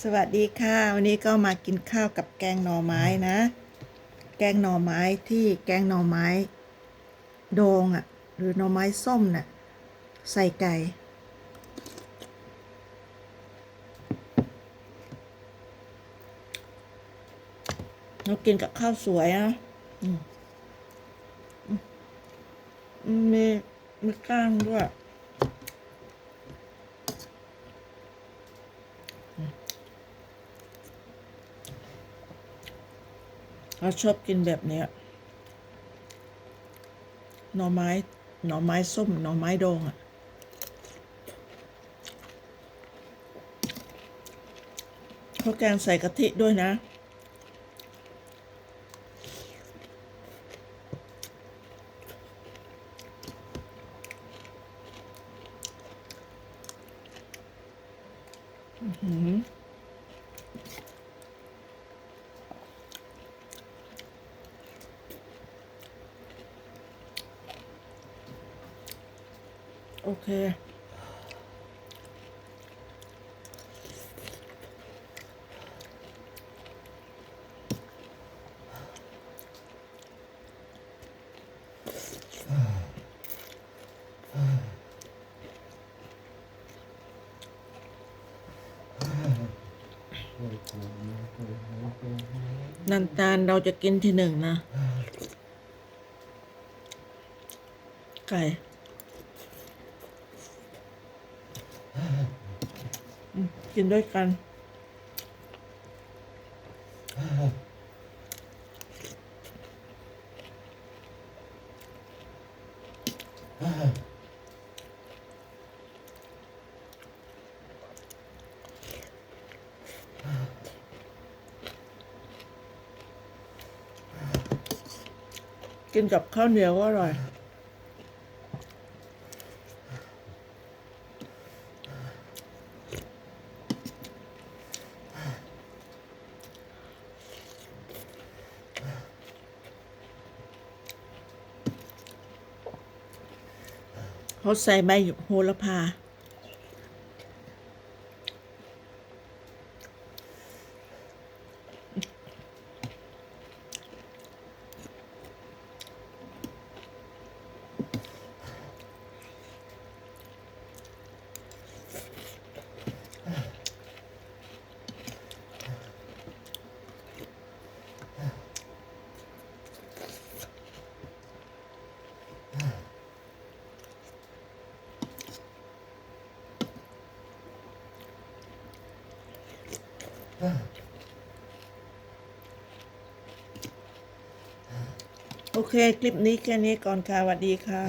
สวัสดีค่ะ วันนี้ก็มากินข้าวกับแกงหน่อไม้นะ แกงหน่อไม้ที่แกงหน่อไม้ โดงอะ่ะ หรือหน่อไม้ส้มน่ะใส่ไก่ เรากินกับข้าวสวยนะอืมอืมมีมีก้างด้วย เราชอบกินแบบเนี้ยหน่อไม้หน่อไม้ส้มหน่อไม้ดองอะ่ะเขาแกงใส่กะทิด้วยนะ อือหือ โอเค นันตาลเราจะกินที่หนึ่งนะ ไก่ อืม กินด้วยกัน กินกับข้าวเหนียวก็อร่อย เขาใส่ใบโหระพา โอเค คลิปนี้แค่นี้ก่อนค่ะสวัสดีค่ะ